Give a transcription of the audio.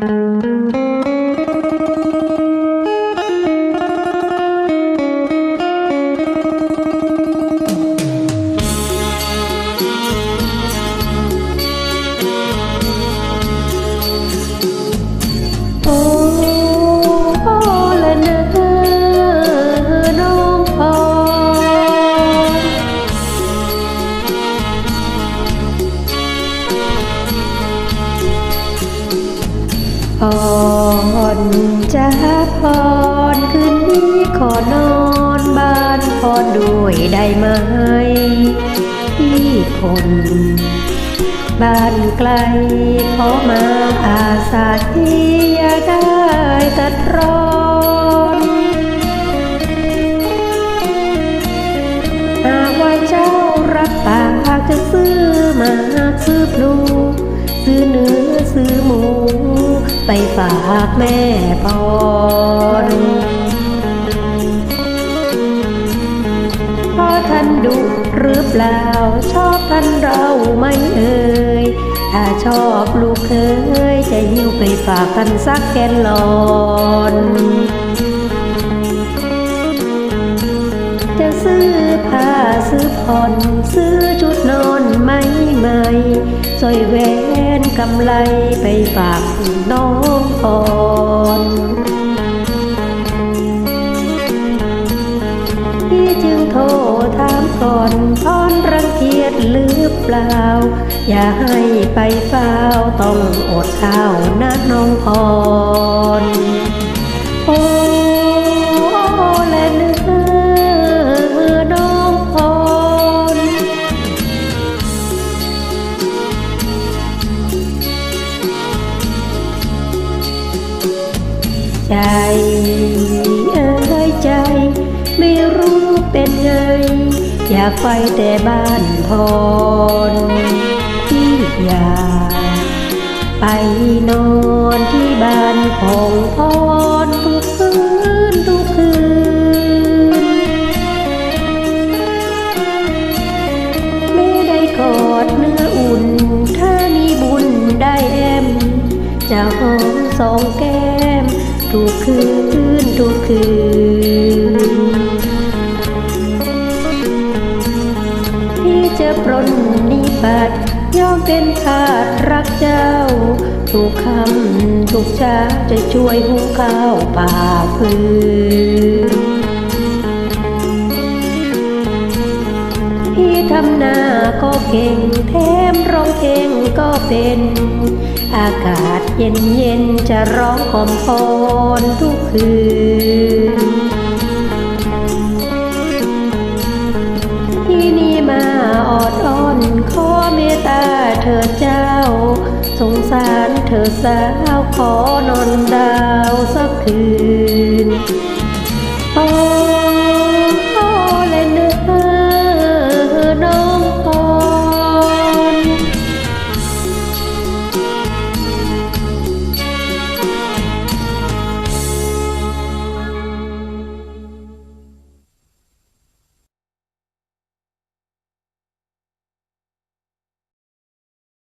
โพรจะพรคืนนี้ขอนอนบ้านพรด้วยได้ไหมพี่คนบ้านไกลขอมาอาสาที่อยากได้ตัดร้อนหากว่าเจ้ารับปากจะซื้อมาซื้อพลู ซื้อเนื้อซื้อหมู ไปฝากแม่พรพ่อท่านดุหรือเปล่า ชอบท่านเราไม่เอ่ยถ้าชอบลูกเคย จะหิ้วไปฝากท่านสักแกนลอนจะซื้อ ผ่อนซื้อชุดนอนไหม่ใหม่สร้อยแหวนกำไลไปฝากน้องก่อนพี่จึงโทรถามก่อนพรรังเกียจหรือเปล่า อย่าให้ไปเฝ้าต้องอดข้าวนะน้องพรโอ้ ใจเอ้ยใจ ไม่รู้เป็นไง อยากไปแต่บ้านพรที่อยากไปนอนที่บ้านของพรทุกคืนทุกคืน ไม่ได้กอดเนื้ออุ่น ถ้ามีบุญได้แอมจะหอมสองแก้ม ทุกคืนทุกคืน พี่จะปรนนิบัติยอมเป็นทาสรักเจ้า ทุกคำทุกชาจะช่วยหุงข้าวป่าพืน พี่ทำหน้าก็เก่งแถมร้องเพลงก็เป็น อากาศเย็นเย็นจะร้องหอมพรทุกคืน ที่นี่มาออดอ้อนขอเมตตาเธอเจ้า สงสารเธอสาวขอนอนดาวสักคืน